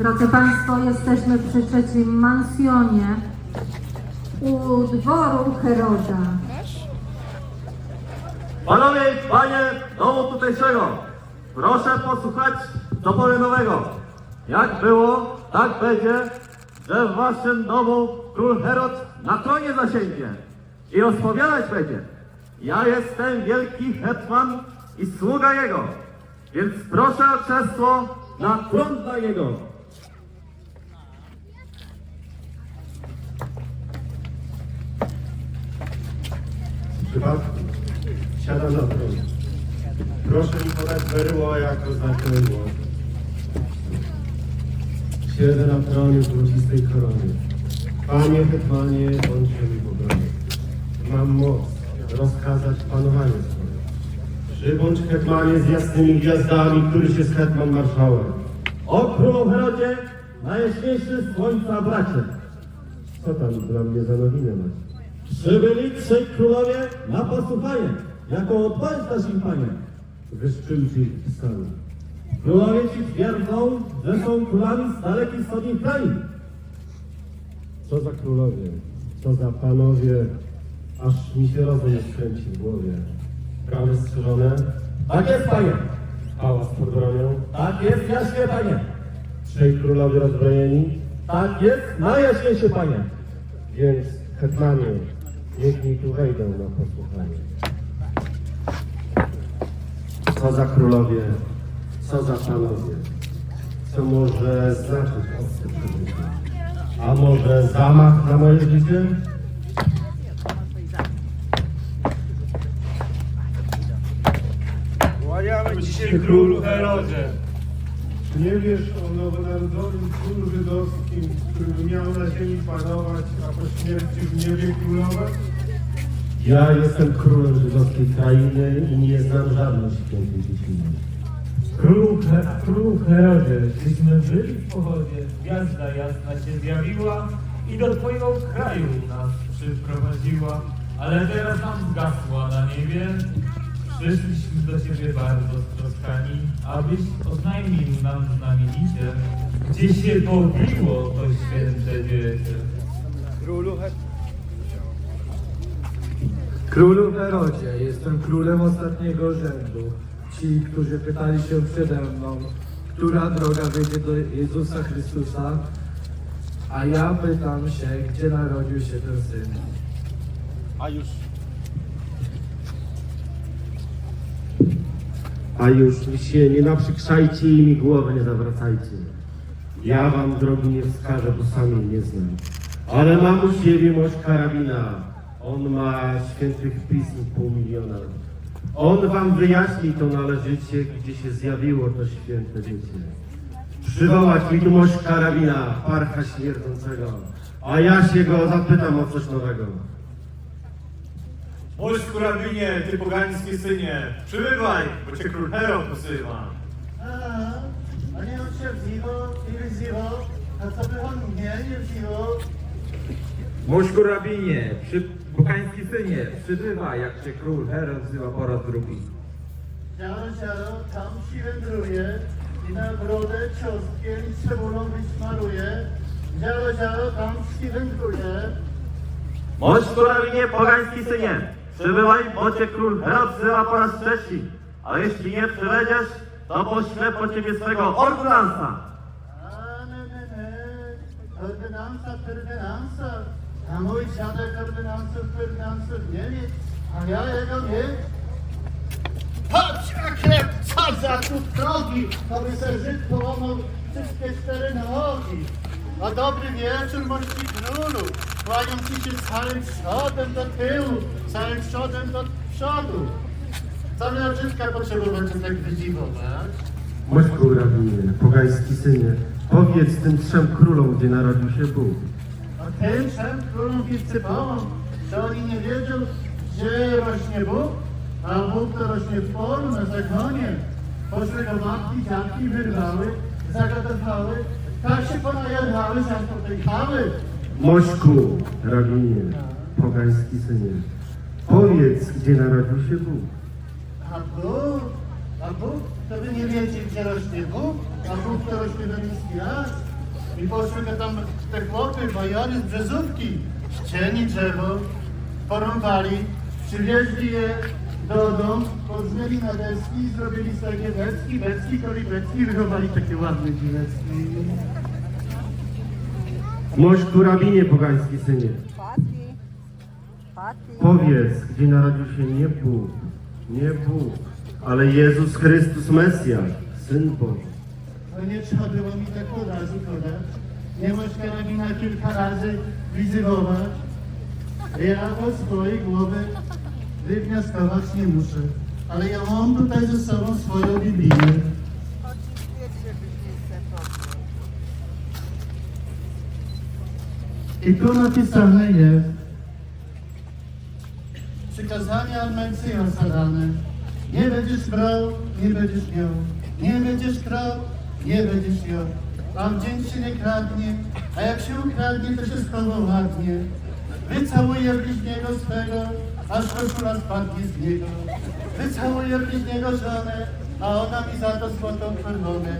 Drodzy Państwo, jesteśmy przy trzecim mansjonie u dworu Heroda. Panowie panie domu tutejszego, proszę posłuchać, powiem nowego. Jak było, tak będzie, że w waszym domu król Herod na tronie zasięgnie i rozpowiadać będzie. Ja jestem wielki hetman i sługa jego, więc proszę o krzesło na tron dla jego. Przypadku siada na tron. Proszę mi podać berło jako znak berło. Siedzę na tronie złocistej koronie. Panie hetmanie, bądźcie mi w. Mam moc rozkazać panowanie swoje. Przybądź hetmanie z jasnymi gwiazdami, któryś jest hetman marszałek. O królu Herodzie, najjaśniejszy słońca bracie. Co tam dla mnie za nowinę macie? Przybyli trzej królowie na posłuchanie, jako odpowiedź im panie. Wyszczyłcie ich sami. Królowie ci twierdzą, że są królami z dalekich wschodnich krain. Co za królowie, co za panowie, aż mi się rozum skręci w głowie. Bramy strzeżone, Tak jest panie, hałas pod bronią, tak jest jaśnie panie, trzej królowie rozbrojeni, tak jest najjaśniejsze panie. więc hetmanie, niech mi tu wejdą na posłuchanie. Co za królowie, co za panowie, co może znaczyć obce przebycie? A może zamach na moje życie? Kłaniamy się królu Herodzie. Czy nie wiesz o nowonarodzonym królu żydowskim, który miał na ziemi panować, a po śmierci w niebie królować? Ja jestem królem żydowskiej krainy i nie znam żadnej świętej dziedziny. Królu, He- królu Herodzie, gdyśmy byli w pochodzie, gwiazda jasna się zjawiła i do Twojego kraju nas przyprowadziła, ale teraz nam zgasła na niebie. Przyszliśmy do Ciebie bardzo stroskani, abyś oznajmił nam znamienicie, gdzie się powiło to święte dziecię. Królu Herodzie, jestem królem ostatniego rzędu. Ci, którzy pytali się przede mną, która droga wiedzie do Jezusa Chrystusa, a ja pytam się, gdzie narodził się ten syn. A już mi się nie naprzykrzajcie i mi głowy nie zawracajcie. Ja wam drogi nie wskażę, bo sam jej nie znam. Ale mam u siebie mość karabina. On ma świętych pism pół miliona. On wam wyjaśni to należycie, gdzie się zjawiło to święte dziecię. Przywołać mi tu mość karabina, parcha śmierdzącego. A ja się go zapytam o coś nowego. Mość kurabinie, ty pogańskie synie, przybywaj, bo cię król Herod posyła. A nie on się wziwo, i wziwo, a co by on mnie nie wziwo? Mośku rabinie, przy, bukański synie, przybywa, jak się król Herod wzywa po raz drugi. Siaro, siaro, tam ci wędruje, i nagrodę ciostkiem i cebulą wysmaruje. Działo, działo, tam świwędruje. Mość kurawinie, pogański synie, przybywaj, bo cię król Herod wzywa po raz trzeci. A jeśli nie przybędziesz, to poślę po ciebie swego ordynansa. A, ne, ne, ne. Ordynansa, Ferdynansa. A mój dziadek ordynansów, Ferdynansów nie mieć, a ja jego mieć. Patrz, jakie co za tu drogi, to by se Żyd połamał wszystkie cztery nogi. A dobry wieczór, mości królu. Kłaniam ci się całym przodem do tyłu, całym przodem do przodu. Co miał Żydka potrzebować, tak wydziwować? Mość kurabinie, pogański synie, powiedz tym trzem królom, gdzie narodził się Bóg. Tym trzem królom Filcypałom, że oni nie wiedzą, gdzie rośnie Bóg, a Bóg to rośnie w polu, na zagonie. Poszły go matki, dziadki, wyrwały, zagotowały, tak się ponajadłały, że aż popękały. Mośku, rabinie, pogański synie, powiedz, gdzie narodził się Bóg. A Bóg, a Bóg, to wy nie wiecie, gdzie rośnie Bóg, a Bóg to rośnie na niski las. I poszły go tam te chłopy, bajory z brzezówki, ścieni drzewo, porąbali, przywieźli je do domu, podrzeli na deski i zrobili takie deski, deski, kolibecki i wychowali takie ładne dziwecki. Mośku, rabinie, pogański synie, powiedz, gdzie narodził się nie Bóg, nie Bóg, ale Jezus Chrystus Mesjasz, Syn Boży. No nie trzeba było mi tak od razu podać. Nie możesz karabina kilka razy wizywować. Ja po swojej głowy wywnioskować nie muszę. Ale ja mam tutaj ze sobą swoją Biblię. I tu napisane jest przykazania Mesjasza zadane. Nie będziesz brał, nie będziesz miał. Nie będziesz krał, nie będziesz miał. A w dzień się nie kradnie, a jak się ukradnie, to się schowa ładnie. Wycałuję bliźniego swego, aż koszula spadnie z niego. Wycałuję bliźniego żonę, a ona mi za to złotą koronę.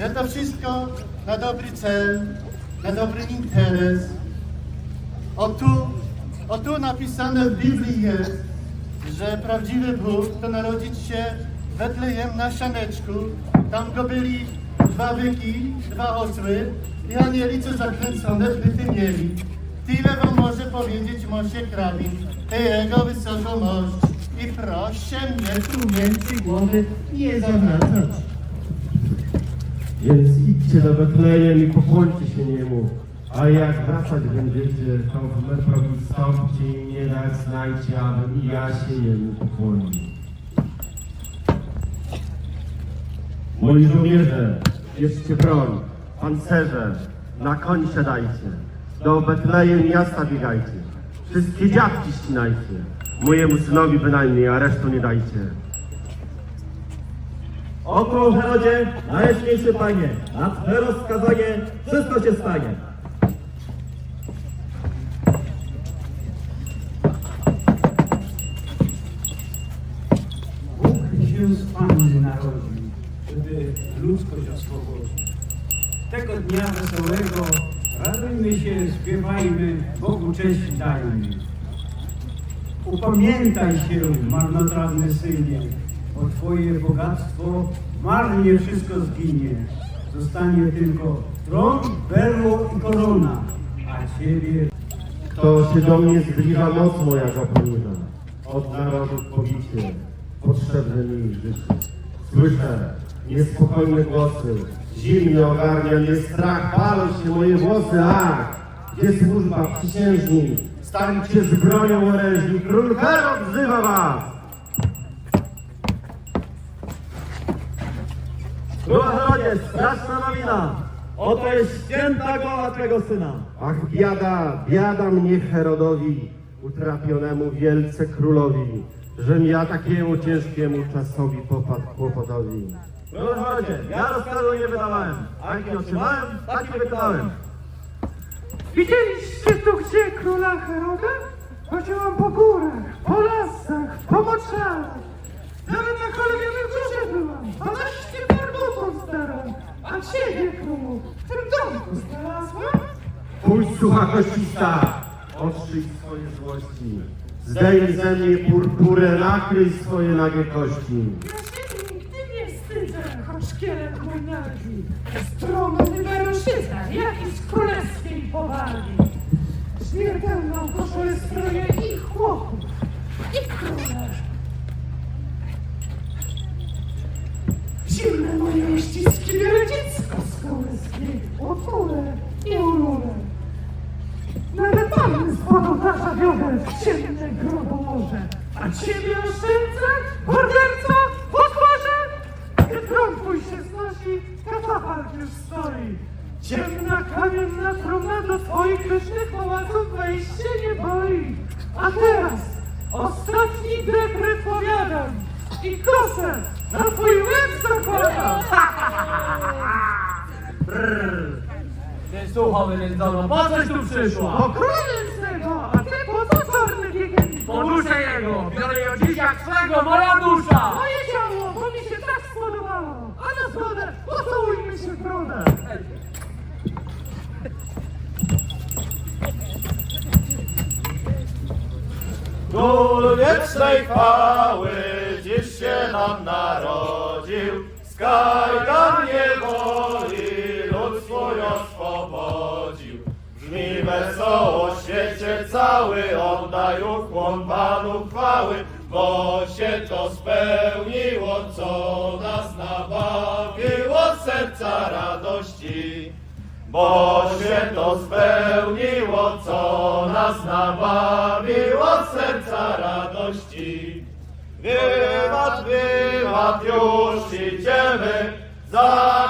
Ja to wszystko na dobry cel, na dobry interes. O tu, o tu napisane w Biblii jest, że prawdziwy Bóg to narodzić się w Betlejem na sianeczku. Tam go byli dwa byki, dwa osły i anieli, co zakręcone byty mieli. Tyle wam może powiedzieć Mosie Krabin, ty jego wysoką mość. I proszę mnie tu między głowy nie zawracać. Więc idźcie do Betlejem i pokłońcie się Niemu. A jak wracać będziecie, to w metrowi stąpcie i mnie dać znajcie, abym i ja się Jemu pokłonił. Moi żołnierze, bierzcie broń, pancerze, na koń siadajcie. Do Betlejem miasta biegajcie. Wszystkie dziadki ścinajcie. Mojemu synowi bynajmniej, a resztu nie dajcie. O król Herodzie, najjaśniejszy panie, na twe rozkazanie wszystko się stanie. Bóg się z Panny narodził, żeby ludzkość oswobodzić. Tego dnia wesołego radujmy się, śpiewajmy, Bogu cześć dajmy. Upamiętaj się, marnotrawny synie, bo Twoje bogactwo marnie wszystko zginie. Zostanie tylko tron, berło i korona, a Ciebie Kto się do mnie zbliża, moc moja go poniża. Od narodów pobicie, potrzebne mi życie. Słyszę niespokojne głosy, zimnie ogarnia mnie strach, palą się moje włosy, ach! Gdzie służba, przysiężni, stańcie z bronią orężni, król Herod wzywa was! Król Herodzie, straszna nowina. Oto jest święta głowa twego syna. Ach, biada, biada mnie Herodowi, utrapionemu wielce królowi, żem ja takiemu ciężkiemu czasowi popadł kłopotowi. Herodzie, ja rozkazu nie wydawałem. A jaki otrzymałem, taki wykonałem. Widzieliście tu gdzie króla Heroda? Chodziłam po górach, po lasach, po moczarach. Nawet na kolumnie górze byłam. Dwanaście pargotów A ciebie, królu, w tym domku znalazłem? Pójdź, sucha koścista, ostrzyj swoje złości. Zdejmij ze mnie purpurę, nakryj swoje nagie kości. Szkielet mój nagi. Strony wyruszyca, jakiś królewskiej powagi. Śmiertelną koszulę stroję i chłopów, i króle. Zimne moje ściski biorę dziecko z kołyski, utulę i ululę. Nawet panny z podłodacza wiodę w ciemne grobołoże. A ciebie oszczędzę, przyszła? Po królewskiego, a ty po co czarny biegiem? Po duszę jego, biorę ją dziś jak swego, moja dusza! Moje ciało, bo mi się tak spodobało. A na zgodę pocałujmy się w brodę. Król wiecznej chwały dziś się nam narodził, z kajdan niewoli lud swój oswobodził. Brzmi wesoło świecie cały, oddaj ukłon Panu chwały, bo się to spełniło, co nas nabawiło serca radości. Bo się to spełniło, co nas nabawiło serca radości. Wywad, wywad, już idziemy, za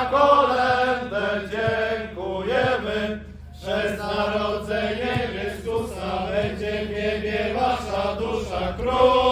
dusza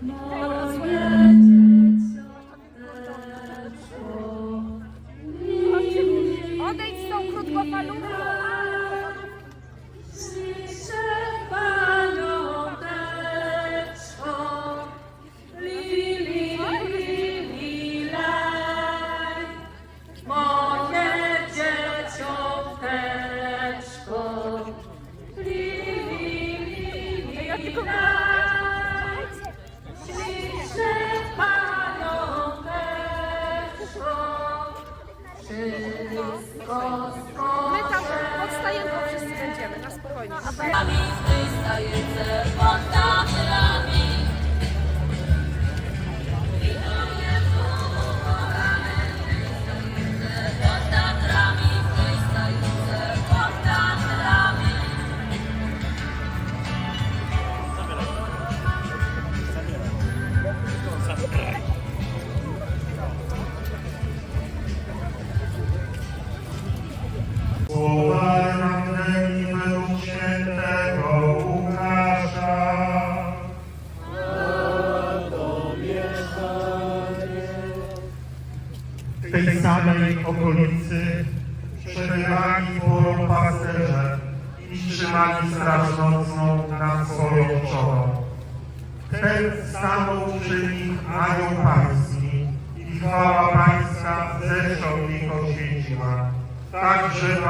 Fatih.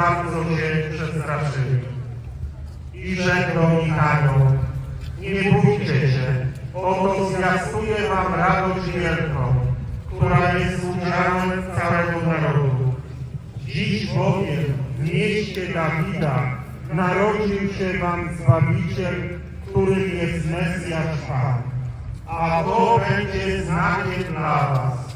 Bardzo się przestraszyli. I rzekł nich anioł, nie bójcie się, oto zwiastuję wam radość wielką, która jest udziałem całego narodu. Dziś bowiem w mieście Dawida narodził się wam Zbawiciel, którym jest Mesjasz Pan. A to będzie znakiem dla was.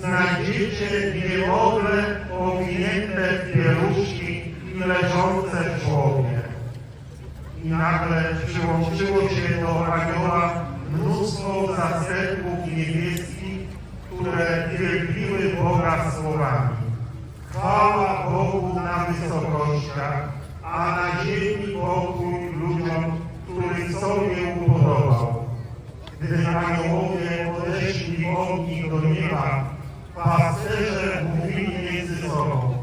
Znajdziecie niemowlę owinięte w pieluszki i leżące w żłobie. I nagle przyłączyło się do anioła mnóstwo zastępów niebieskich, które wielbiły Boga słowami. Chwała Bogu na wysokościach, a na ziemi pokój ludziom, których sobie upodobał. Gdy aniołowie odeszli od nich do nieba, pasterze mówili między sobą.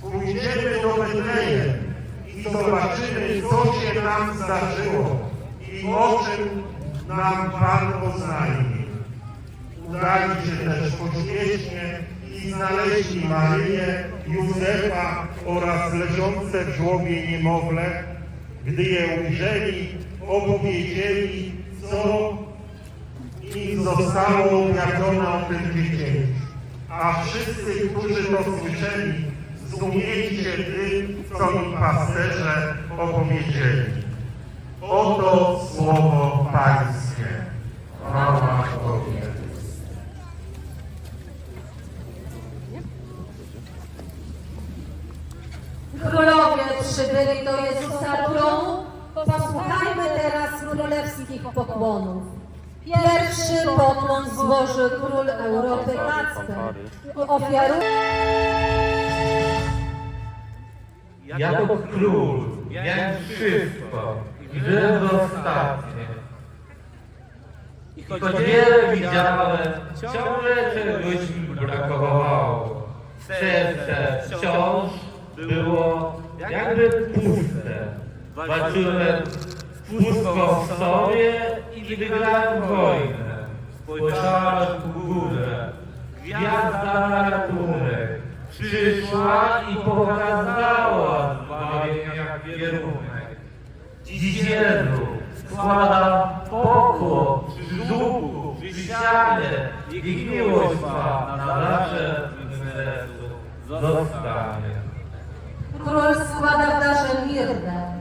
Pójdziemy do Betlejem i zobaczymy, co się nam zdarzyło i o czym nam Pan oznajmi. Udali się też pośpiesznie i znaleźli Maryję, Józefa oraz leżące w żłobie niemowlę. Gdy je ujrzeli, opowiedzieli, co im zostało objawione o tym dziecięciu. A wszyscy, którzy to słyszeli, zdumieli się tym, co im pasterze opowiedzieli. Oto słowo Pańskie. Przybyli do Jezusa tronu. Posłuchajmy teraz królewskich pokłonów. Pierwszy pokłon złoży król Europy Kacper. Ofiaruje Jako król miałem wszystko i żyłem do ostatnie. I choć wiele widziałem, ciągle czegoś mi brakowało. Serce wciąż było jakby puste. Walczyłem z pustką w sobie i wygrałem wojnę. Spojrzałem w górę, gwiazda na ratunek. Przyszła i pokazała zbawienia kierunek. Dziś Jezu składam pokłon przy żółku, przy ścianie, ich miłość ma na zawsze w sercu zostanie. кровь склада даже мирная.